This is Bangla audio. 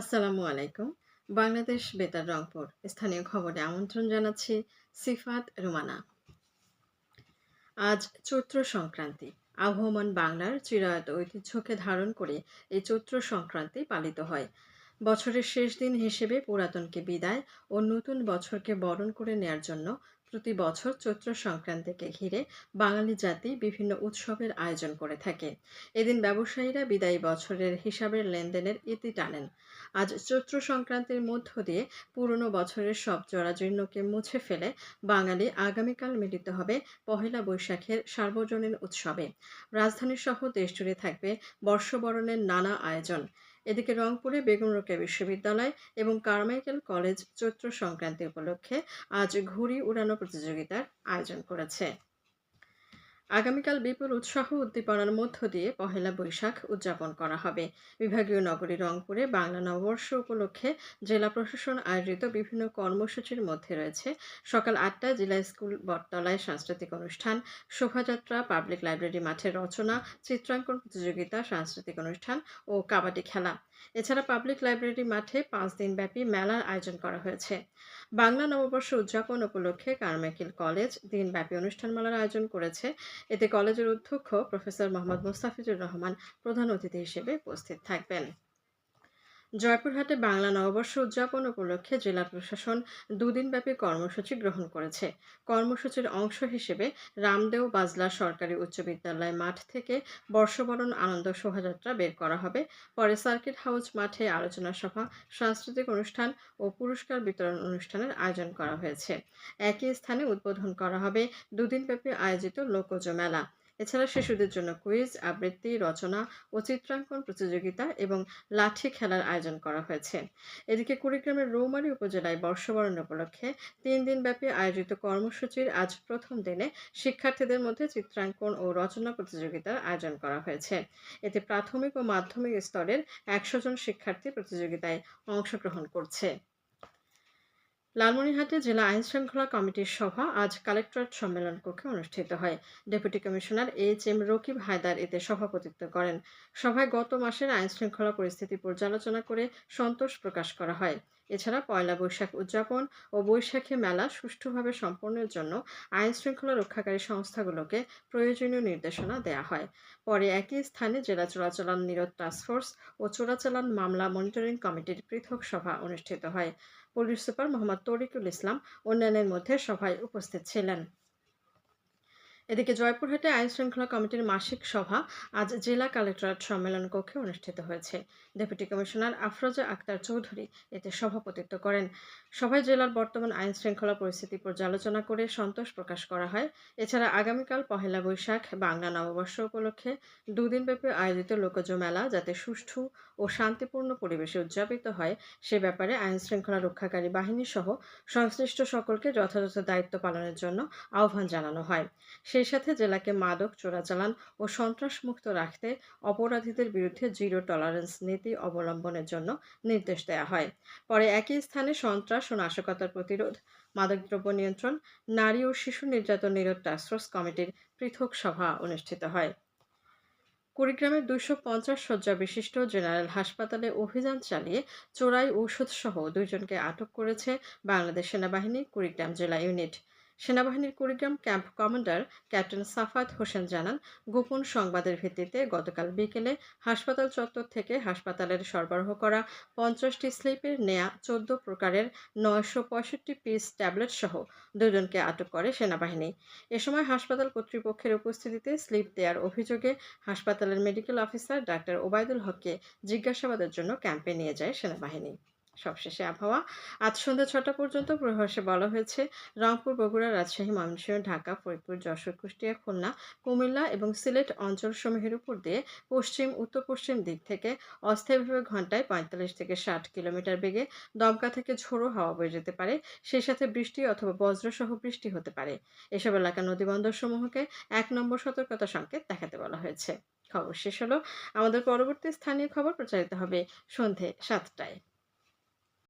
আসসালামু আলাইকুম। বাংলাদেশ বেতার রংপুর। স্থানীয় খবরে আমন্ত্রণ জানাচ্ছি সিফাত রুমানা। আজ চৈত্র সংক্রান্তি। আবহমান বাংলার চিরায়ত ঐতিহ্যকে ধারণ করে এই চৈত্র সংক্রান্তি পালিত হয়। বছরের শেষ দিন হিসেবে পুরাতনকে বিদায় ও নতুন বছরকে বরণ করে নেয়ার জন্য প্রতি বছর চৈত্র সংক্রান্তিকে ঘিরে বাঙালি জাতি বিভিন্ন উৎসবের আয়োজন করে থাকে। এদিন ব্যবসায়ীরা বিদায়ী বছরের হিসাবের লেনদেনের ইতি টানেন। আজ চৈত্র সংক্রান্তির মধ্য দিয়ে পুরনো বছরের সব জরাজীর্ণকে মুছে ফেলে বাঙালি আগামীকাল মিলিত হবে পহেলা বৈশাখের সার্বজনীন উৎসবে। রাজধানী সহ দেশজুড়ে থাকবে বর্ষবরণের নানা আয়োজন। এদিকে রংপুরে বেগম রোকেয়া বিশ্ববিদ্যালয় এবং কারমাইকেল কলেজ চৈত্র সংক্রান্তি উপলক্ষে আজ ঘুড়ি উড়ানো প্রতিযোগিতার আয়োজন করেছে। আগামীকাল বিপুল উৎসাহ উদ্দীপনার মধ্য দিয়ে পহেলা বৈশাখ উদযাপন করা হবে। বিভাগীয় নগরী রংপুরে বাংলা নববর্ষ উপলক্ষে জেলা প্রশাসন আয়োজিত বিভিন্ন কর্মসূচির মধ্যে রয়েছে। সকাল আটটায় জেলা স্কুল বটতলায় সাংস্কৃতিক অনুষ্ঠান, শোভাযাত্রা, পাবলিক লাইব্রেরি মাঠে রচনা, চিত্রাঙ্কন প্রতিযোগিতা, সাংস্কৃতিক অনুষ্ঠান ও কাবাডি খেলা। এছাড়া পাবলিক লাইব্রেরি মাঠে পাঁচ দিনব্যাপী মেলার আয়োজন করা হয়েছে। বাংলা নববর্ষ উদযাপন উপলক্ষে কারমাইকেল কলেজ দিনব্যাপী অনুষ্ঠানমালার আয়োজন করেছে এতে কলেজের অধ্যক্ষ প্রফেসর মোহাম্মদ মোস্তাফিজুর রহমান প্রধান অতিথি হিসেবে উপস্থিত থাকবেন। জয়পুরহাটে বাংলা নববর্ষ উদযাপন উপলক্ষে জেলা প্রশাসন দুদিনব্যাপী কর্মসূচি গ্রহণ করেছে। কর্মসূচির অংশ হিসেবে রামদেও বাজলা সরকারি উচ্চ বিদ্যালয় মাঠ থেকে বর্ষবরণ আনন্দ শোভাযাত্রা বের করা হবে। পরে সার্কিট হাউস মাঠে আলোচনা সভা, সাংস্কৃতিক অনুষ্ঠান ও পুরস্কার বিতরণ অনুষ্ঠানের আয়োজন করা হয়েছে। একই স্থানে উদ্বোধন করা হবে দুদিনব্যাপী আয়োজিত লোকজ মেলা। এছাড়া শিশুদের জন্য কুইজ, আবৃত্তি, রচনা ও চিত্রাঙ্কন প্রতিযোগিতা এবং লাঠি খেলার আয়োজন করা হয়েছে। এদিকে কুড়িগ্রামের রৌমারী উপজেলায় বর্ষবরণ উপলক্ষে তিন দিনব্যাপী আয়োজিত কর্মসূচির আজ প্রথম দিনে শিক্ষার্থীদের মধ্যে চিত্রাঙ্কন ও রচনা প্রতিযোগিতার আয়োজন করা হয়েছে। এতে প্রাথমিক ও মাধ্যমিক স্তরের একশো জন শিক্ষার্থী প্রতিযোগিতায় অংশগ্রহণ করছে। লালমনিরহাটে জেলা আইন শৃঙ্খলা কমিটির সভা আজ কালেক্টরেট সম্মেলন কক্ষে অনুষ্ঠিত হয়। Deputy commissioner H M Rakib Haider এতে সভাপতিত্ব করেন। সভায় গত মাসের আইন শৃঙ্খলা পরিস্থিতি পর্যালোচনা করে সন্তোষ প্রকাশ করা হয়। এছাড়া পয়লা বৈশাখ উদযাপন ও বৈশাখী মেলা সুষ্ঠুভাবে সম্পন্নের জন্য আইন শৃঙ্খলা রক্ষাকারী সংস্থাগুলোকে প্রয়োজনীয় নির্দেশনা দেয়া হয়। পরে একই স্থানে জেলা চোরাচালান নিরোধ টাস্কফোর্স ও চোরাচালান মামলা মনিটরিং কমিটির পৃথক সভা অনুষ্ঠিত হয়। পুলিশ সুপার মোহাম্মদ তরিকুল ইসলাম অন্যান্যের মধ্যে সভায় উপস্থিত ছিলেন। এদিকে জয়পুরহাটে আইন শৃঙ্খলা কমিটির মাসিক সভা আজ জেলা কালেক্টরেট সম্মেলন কক্ষে অনুষ্ঠিত হয়েছে। ডেপুটি কমিশনার আফরোজা আক্তার চৌধুরী এতে সভাপতিত্ব করেন। সভায় জেলার বর্তমান আইন শৃঙ্খলা পরিস্থিতি পর্যালোচনা করে সন্তোষ প্রকাশ করা হয়। এছাড়া আগামীকাল পহেলা বৈশাখ, বাংলা নববর্ষ উপলক্ষে দুদিনব্যাপী আয়োজিত লোকজ মেলা যাতে সুষ্ঠু ও শান্তিপূর্ণ পরিবেশে উদযাপিত হয়, সে ব্যাপারে আইন শৃঙ্খলা রক্ষাকারী বাহিনী সহ সংশ্লিষ্ট সকলকে যথাযথ দায়িত্ব পালনের জন্য আহ্বান জানানো হয়। সেই সাথে জেলাকে মাদক, চোরাচালান ও সন্ত্রাসমুক্ত রাখতে অপরাধীদের বিরুদ্ধে জিরো টলারেন্স নীতি অবলম্বনের জন্য নির্দেশ দেওয়া হয়। পরে একই স্থানে সন্ত্রাস ও নাশকতার প্রতিরোধ, মাদকদ্রব্য নিয়ন্ত্রণ, নারী ও শিশু নির্যাতন নিরোধ টাস্কফোর্স কমিটির পৃথক সভা অনুষ্ঠিত হয়। কুড়িগ্রামের দুইশো পঞ্চাশ শয্যা বিশিষ্ট জেনারেল হাসপাতালে অভিযান চালিয়ে চোরাই ঔষধসহ দুইজনকে আটক করেছে বাংলাদেশ সেনাবাহিনী কুড়িগ্রাম জেলা ইউনিট। সেনাবাহিনীর কুড়িগ্রাম ক্যাম্প কমান্ডার ক্যাপ্টেন সাফাত হোসেন জানান, গোপন সংবাদের ভিত্তিতে গতকাল বিকেলে হাসপাতাল চত্বর থেকে হাসপাতালের সরবরাহ করা পঞ্চাশটি স্লিপের নেয়া চোদ্দ প্রকারের নয়শো পঁয়ষট্টি পিস ট্যাবলেট সহ দুজনকে আটক করে সেনাবাহিনী। এ সময় হাসপাতাল কর্তৃপক্ষের উপস্থিতিতে স্লিপ দেওয়ার অভিযোগে হাসপাতালের মেডিকেল অফিসার ডাক্তার ওবায়দুল হককে জিজ্ঞাসাবাদের জন্য ক্যাম্পে নিয়ে যায় সেনাবাহিনী। সবশেষে আবহাওয়া। আজ সন্ধ্যা ছটা পর্যন্ত পূর্বাভাসে বলা হয়েছে, রংপুর, বগুড়া, রাজশাহী, ময়মনসিংহ, ঢাকা, ফরিদপুর, যশোর, কুষ্টিয়া, খুলনা, কুমিল্লা এবং সিলেট অঞ্চলসমূহের উপর দিয়ে পশ্চিম উত্তর পশ্চিম দিক থেকে অস্থায়ীভাবে ঘন্টায় পঁয়তাল্লিশ থেকে ষাট কিলোমিটার বেগে দমকা থেকে ঝোড়ো হাওয়া বয়ে যেতে পারে। সেই সাথে বৃষ্টি অথবা বজ্রসহ বৃষ্টি হতে পারে। এসব এলাকার নদীবন্দরসমূহকে এক নম্বর সতর্কতা সংকেত দেখাতে বলা হয়েছে। খবর শেষ হলো। আমাদের পরবর্তী স্থানীয় খবর প্রচারিত হবে সন্ধে সাতটায়।